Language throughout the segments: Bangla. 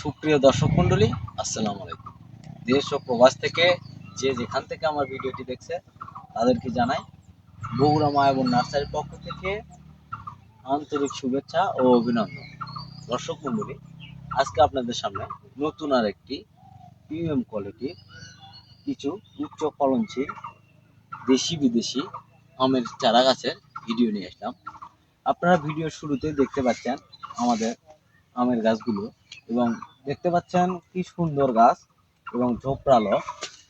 সুপ্রিয় দর্শক মন্ডলী আসসালামু আলাইকুম। দেশ ও প্রবাস থেকে যে যেখান থেকে আমার ভিডিওটি দেখছে, তাদেরকে জানাই বগুড়া মা এবং নার্সারির পক্ষ থেকে আন্তরিক শুভেচ্ছা ও অভিনন্দন। দর্শক মন্ডলী আজকে আপনাদের সামনে নতুন আর একটি প্রিমিয়াম কোয়ালিটির কিছু উচ্চ ফলনশীল দেশি বিদেশি আমের চারা গাছের ভিডিও নিয়ে আসলাম। আপনারা ভিডিওর শুরুতেই দেখতে পাচ্ছেন আমাদের আমের গাছগুলো এবং দেখতে পাচ্ছেন কি সুন্দর গাছ এবং ঝোপড়ালো।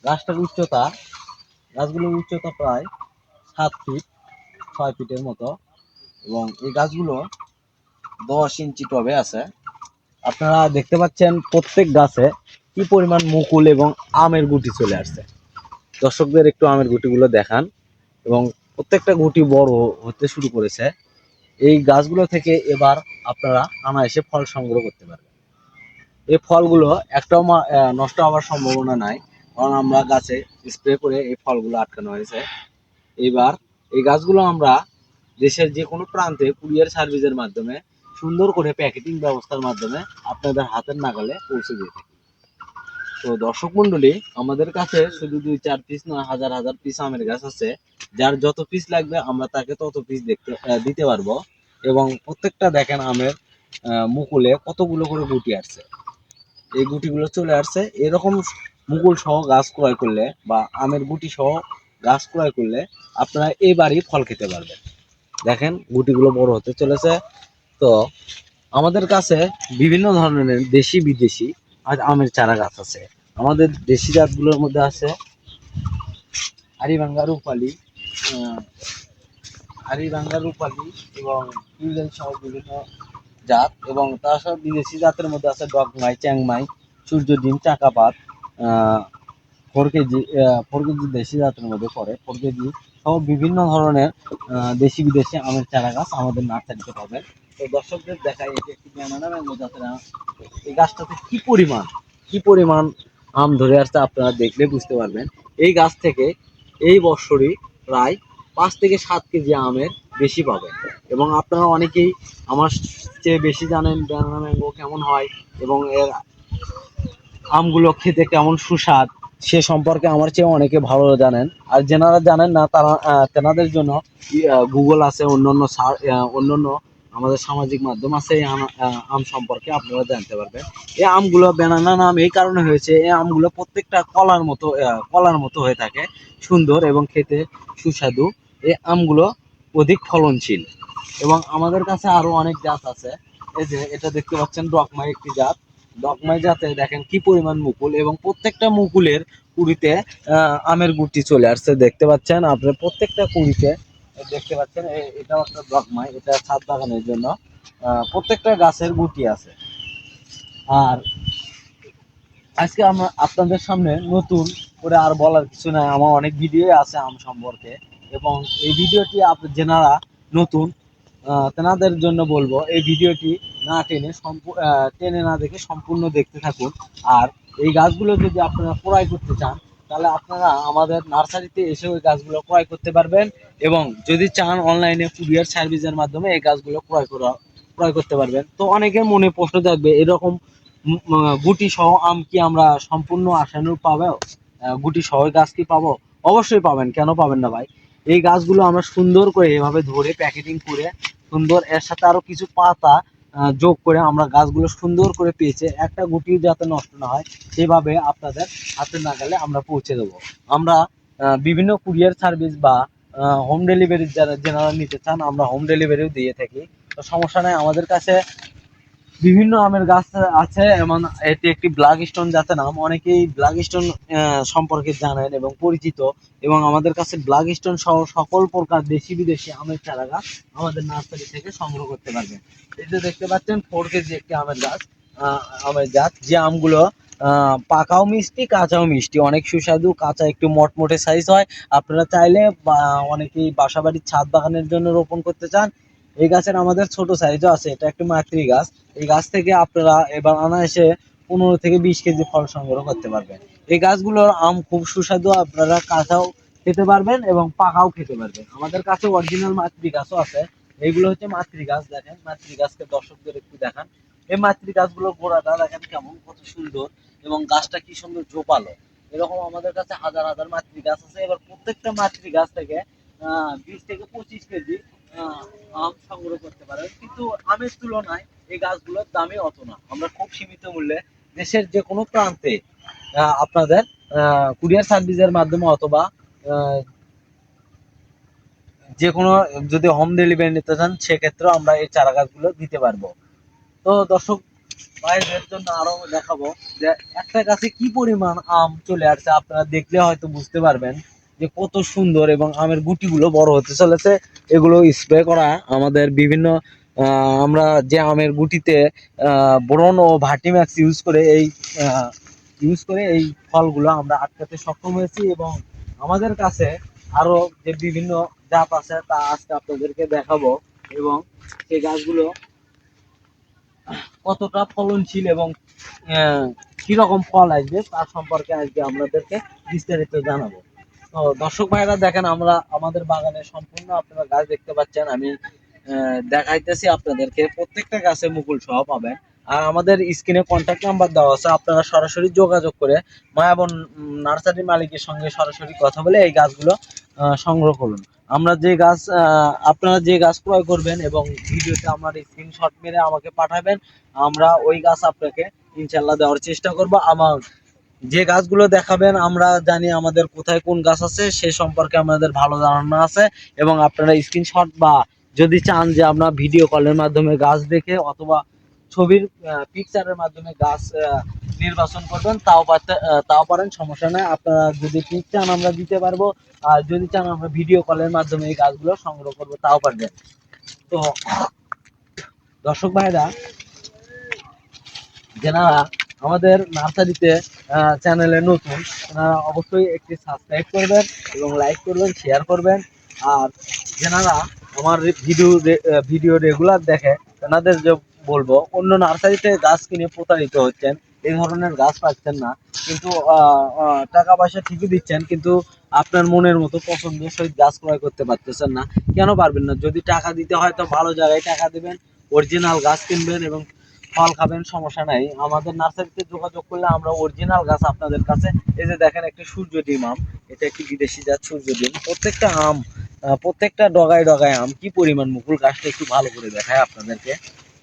গাছটার উচ্চতা, গাছগুলোর উচ্চতা প্রায় সাত ফিট, ছয় ফিটের মতো এবং এই গাছগুলো দশ ইঞ্চি টবে আছে। আপনারা দেখতে পাচ্ছেন প্রত্যেক গাছে কি পরিমাণ মুকুল এবং আমের গুটি চলে আসছে। দর্শকদের একটু আমের গুটিগুলো দেখান এবং প্রত্যেকটা গুটি বড় হতে শুরু করেছে। এই গাছগুলো থেকে এবার আপনারা আনায়াসে ফল সংগ্রহ করতে পারবেন। এই ফলগুলো একটাও নষ্ট হওয়ার সম্ভাবনা নাই। কারণ আমরা গাছে স্প্রে করে এই ফলগুলো আটকানো হয়েছে। এবার এই গাছগুলো আমরা দেশের যে কোনো প্রান্তে কুরিয়ার সার্ভিসের মাধ্যমে সুন্দর করে প্যাকেটিং ব্যবস্থার মাধ্যমে আপনাদের হাতের নাগালে পৌঁছে দিয়ে থাকি। তো দর্শক মন্ডলী আমাদের কাছে শুধু দুই চার পিস নয়, হাজার হাজার পিস আমের গাছ আছে। যার যত পিস লাগবে আমরা তাকে তত পিস দেখতে দিতে পারব। এবং প্রত্যেকটা দেখেন আমের মুকুলে কতগুলো করে গুটি আসছে। এই গুটিগুলো চলে আসছে। এরকম মুকুল সহ গাছ ক্রয় করলে বা আমের গুটি সহ গাছ ক্রয় করলে আপনারা এবারই ফল খেতে পারবেন। দেখেন গুটিগুলো বড় হতে চলেছে। তো আমাদের কাছে বিভিন্ন ধরনের দেশি বিদেশি আর আমের চারা গাছ আছে। আমাদের দেশি জাতগুলোর মধ্যে আছে হারিভাঙ্গা রূপালি আহ, হারিভাঙ্গা রূপালি এবং বিভিন্ন জাত এবং তাছাড়া বিদেশি জাতের মধ্যে আছে ডগমাই চ্যাংমাই সূর্য ডিম চাকাপাত four K G four K G দেশি জাতের মধ্যে পড়ে। ফোর কেজি সহ বিভিন্ন ধরনের দেশি বিদেশি আমের চারা গাছ আমাদের নার্সারিতে পাবেন। তো দর্শকদের দেখাই এটি একটি ব্যানানা ম্যাঙ্গো জাতের আম এই গাছটাতে কি পরিমাণ? কি পরিমাণ আম ধরে আসছে আপনারা দেখলে বুঝতে পারবেন। এই গাছ থেকে এই বছরই প্রায় পাঁচ থেকে সাত কেজি আমের বেশি পাবেন। এবং আপনারা অনেকেই আমার চেয়ে বেশি জানেন ব্যানানা ম্যাঙ্গো কেমন হয় এবং এর আমগুলো খেতে কেমন সুস্বাদ সে সম্পর্কে আমার চেয়ে অনেকে ভালো জানেন। আর যেনারা জানেন না, তারা তেনাদের জন্য গুগল আছে, অন্যান্য অন্যান্য আমাদের সামাজিক মাধ্যম আছে, এই আম আম সম্পর্কে আপনারা জানতে পারবেন। এই আমগুলো ব্যানানা নাম এই কারণে হয়েছে, এই আমগুলো প্রত্যেকটা কলার মতো কলার মতো হয়ে থাকে, সুন্দর এবং খেতে সুস্বাদু। এই আমগুলো অধিক ফলনশীল। এবং আমাদের কাছে আরও অনেক জাত আছে। এই যে এটা দেখতে পাচ্ছেন ডকমাই একটি জাত। ডকমাই জাতে দেখেন কি পরিমাণ মুকুল এবং প্রত্যেকটা মুকুলের কুড়িতে আমের গুটি চলে আসছে। দেখতে পাচ্ছেন আপনি প্রত্যেকটা কুড়িতে, দেখতে পাচ্ছেন এটাও একটা ডকমাই এটা ছাদ বাগানের জন্য প্রত্যেকটা গাছের গুটি আছে। আর আজকে আমরা আপনাদের সামনে নতুন করে আর বলার কিছু নাই। আমার অনেক ভিডিও আছে আম সম্পর্কে। এবং এই ভিডিওটি আপনি যেনারা নতুন তেনাদের জন্য বলব, এই ভিডিওটি না টেনে টেনে না দেখে সম্পূর্ণ দেখতে থাকুন। আর এই গাছগুলো যদি আপনারা ক্রয় করতে চান, তাহলে আপনারা আমাদের নার্সারিতে এসে ওই গাছগুলো ক্রয় করতে পারবেন এবং যদি চান অনলাইনে কুরিয়ার সার্ভিসের মাধ্যমে এই গাছগুলো ক্রয় করা, ক্রয় করতে পারবেন। তো অনেকের মনে প্রশ্ন থাকবে, এরকম গুটি সহ আম কি আমরা সম্পূর্ণ আশানুরূপ পাবো? গুটি সহ গাছ কি পাবো? অবশ্যই পাবেন, কেন পাবেন না ভাই? এই গাছগুলো আমরা সুন্দর করে এভাবে ধরে প্যাকেটিং করে সুন্দর, এর সাথে আরও কিছু পাতা যোগ করে আমরা গাছগুলো সুন্দর করে পেয়েছে। একটা গুটি যাতে নষ্ট না হয়, সেভাবে আপনাদের হাতে নাগালে আমরা পৌঁছে দেবো। আমরা বিভিন্ন কুরিয়ার সার্ভিস বা হোম ডেলিভারি যারা যেনারা নিতে চান, আমরা হোম ডেলিভারিও দিয়ে থাকি। তো সমস্যা নাই, আমাদের কাছে বিভিন্ন আমের গাছ আছে, এমন এটি একটি ব্ল্যাক স্টোন জাতের নাম অনেকেই ব্ল্যাক স্টোন সম্পর্কে জানেন এবং পরিচিত এবং আমাদের কাছে ব্ল্যাক স্টোন সহ সকল প্রকার দেশি বিদেশি আমের চারা গাছ আমাদের নার্সারি থেকে সংগ্রহ করতে পারবেন এই যে দেখতে পাচ্ছেন ফোর কেজি একটি আমের গাছ আমের জাত। যে আমগুলো পাকাও মিষ্টি, কাঁচাও মিষ্টি। অনেক সুস্বাদু, কাঁচা একটু মটমটে সাইজ হয়। আপনারা চাইলে অনেকেই বাসা বাড়ির ছাদ বাগানের জন্য রোপণ করতে চান। এই গাছের আমাদের ছোট সাইজও আছে এটা একটি মাতৃ গাছ। এই গাছ থেকে আপনারা এবার আনায়াসে পনেরো থেকে বিশ কেজি ফল সংগ্রহ করতে পারবেন। এই গাছগুলোর আম খুব সুস্বাদু আপনারা কাঁচাও খেতে পারবেন এবং পাকাও খেতে পারবেন। আমাদের কাছে অরিজিনাল মাতৃ গাছও আছে। এইগুলো হচ্ছে মাতৃ গাছ দেখেন। মাতৃ গাছকে দর্শকদের একটু দেখান। এই মাতৃ গাছগুলোর গোড়াটা দেখেন কেমন কত সুন্দর এবং গাছটা কি সুন্দর ঝোপালো এরকম আমাদের কাছে হাজার হাজার মাতৃ গাছ আছে। এবার প্রত্যেকটা মাতৃ গাছ থেকে আহ, বিশ থেকে পঁচিশ কেজি আম সংগ্রহ করতে পারেন। কিন্তু আমের তুলনায় এই গাছগুলোর দামই অত না। আমরা খুব সীমিত মূল্যে দেশের যে কোনো প্রান্তে আপনাদের কুরিয়ার সার্ভিসের মাধ্যমে অথবা যে কোনো যদি হোম ডেলিভারি নিতে চান সেক্ষেত্রেও আমরা এই চারা গাছগুলো দিতে পারব। তো দর্শক, ভাইদের জন্য আরও দেখাবো যে একটা গাছে কি পরিমাণ আম চলে আসছে, আপনারা দেখলে হয়তো বুঝতে পারবেন। যে কত সুন্দর এবং আমের গুটিগুলো বড় হতে চলেছে, এগুলো স্প্রে করা আমাদের বিভিন্ন আমরা যে আমের গুটিতে বোরন ও ভাটিম্যাক্স ইউজ করে এই ইউজ করে এই ফলগুলো আমরা আটকাতে সক্ষম হয়েছি এবং আমাদের কাছে আরও যে বিভিন্ন জাত আছে তা আজকে আপনাদেরকে দেখাবো এবং সেই গাছগুলো কতটা ফলনশীল এবং কীরকম ফল আসবে তার সম্পর্কে আজকে আপনাদেরকে বিস্তারিত জানাব। তো দর্শক ভাইরা দেখেন, আমরা আমাদের বাগানে সম্পূর্ণ আপনারা গাছ দেখতে পাচ্ছেন। আমি দেখাইতেছি আপনাদেরকে, প্রত্যেকটা গাছে মুকুল সহ পাবেন। আর আমাদের স্ক্রিনে কন্ট্যাক্ট নাম্বার দেওয়া আছে, আপনারা সরাসরি যোগাযোগ করে মায়াবন নার্সারি মালিকের সঙ্গে সরাসরি কথা বলে এই গাছগুলো সংগ্রহ করুন। আমরা যে গাছ আপনারা যে গাছ ক্রয় করবেন এবং ভিডিওতে আমার স্ক্রিনশট মেরে আমাকে পাঠাবেন, আমরা ওই গাছ আপনাকে ইনশাল্লাহ দেওয়ার চেষ্টা করব। আমার যে গাছগুলো দেখাবেন, আমরা জানি আমাদের কোথায় কোন গাছ আছে, সে সম্পর্কে আমাদের ভালো ধারণা আছে এবং আপনারা স্ক্রিনশট বা যদি চান যে আমরা ভিডিও কলের মাধ্যমে গাছ দেখে অথবা ছবির পিকচারের মাধ্যমে গাছ নির্বাচন করবেন, তাও পারতে তাও পারেন, সমস্যা নেই। আপনারা যদি পিক চান আমরা দিতে পারব, আর যদি চান আমরা ভিডিও কলের মাধ্যমে এই গাছগুলো সংগ্রহ করব, তাও পারবেন। তো, দর্শক ভাইরা, যারা আমাদের নার্সারিতে চ্যানেলে নতুন তারা অবশ্যই একটি সাবস্ক্রাইব করবেন এবং লাইক করবেন শেয়ার করবেন। আর যেনারা আমার ভিডিও ভিডিও রেগুলার দেখে তেনাদের যে বলব, অন্য নার্সারিতে গাছ কিনে প্রতারিত হচ্ছেন, এই ধরনের গাছ পাচ্ছেন না। কিন্তু টাকা পয়সা ঠিকই দিচ্ছেন, কিন্তু আপনার মনের মতো পছন্দের সহিত গাছ ক্রয় করতে পারতেছেন না। কেন পারবেন না? যদি টাকা দিতে হয় তো ভালো জায়গায় টাকা দিবেন অরিজিনাল গাছ কিনবেন এবং ফল খাবেন, সমস্যা নাই। আমাদের নার্সারিতে যোগাযোগ করলে আমরা অরিজিনাল গাছ আপনাদের কাছে। এই যে দেখেন একটি সূর্য ডিম আম। এটা একটি বিদেশি জাত সূর্য ডিম। প্রত্যেকটা আম প্রত্যেকটা ডগায় ডগায় আম কি পরিমাণ মুকুল? গাছটা একটু ভালো করে দেখায় আপনাদেরকে।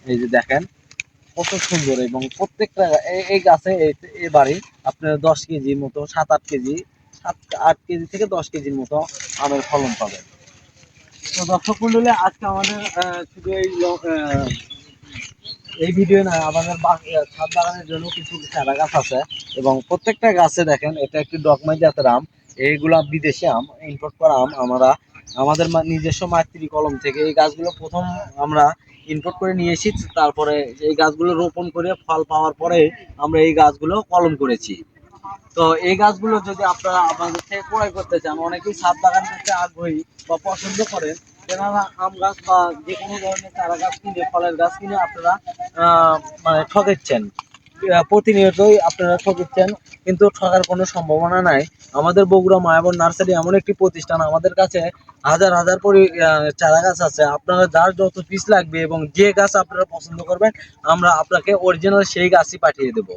এই যে দেখেন, কত সুন্দর এবং প্রত্যেকটা এই- গাছে এবারে আপনার দশ কেজির মতো, সাত আট কেজি, সাত আট কেজি থেকে দশ কেজির মতো আমের ফলন পাবেন। তো দর্শক মন্ডলী, আজকে আমাদের শুধু এই এই ভিডিও না, আমাদের ছাদ বাগানের জন্য কিছু চারা গাছ আছে এবং প্রত্যেকটা গাছে দেখেন, এটা একটি ডকমাই জাতের আম। এইগুলা বিদেশি আম ইম্পোর্ট করা আম আমরা, আমাদের নিজস্ব মাতৃ কলম থেকে এই গাছগুলো প্রথম আমরা ইম্পোর্ট করে নিয়ে এসেছি, তারপরে এই গাছগুলো রোপণ করে ফল পাওয়ার পরে আমরা এই গাছগুলো কলম করেছি। তো এই গাছগুলো যদি আপনারা আমাদের থেকে ক্রয় করতে চান, অনেকেই ছাদ বাগান করতে আগ্রহী বা পছন্দ করেন তেনারা আম গাছ বা যে কোনো ধরনের চারা গাছ কিনে, ফলের গাছ কিনে আপনারা মানে ঠকেচ্ছেন প্রতিনিয়তই আপনারা ঠকেচ্ছেন কিন্তু ঠকার কোনো সম্ভাবনা নাই। আমাদের বগুড়া মায়াবন নার্সারি এমন একটি প্রতিষ্ঠান, আমাদের কাছে হাজার হাজার পরি চারা গাছ আছে। আপনারা যার যত পিস লাগবে এবং যে গাছ আপনারা পছন্দ করবেন, আমরা আপনাকে অরিজিনাল সেই গাছই পাঠিয়ে দেব।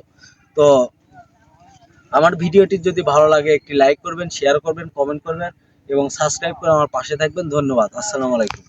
তো, আমার ভিডিওটি যদি ভালো লাগে, একটি লাইক করবেন শেয়ার করবেন কমেন্ট করবেন। এবং সাবস্ক্রাইব করে আমার পাশে থাকবেন। ধন্যবাদ। আসসালামু আলাইকুম।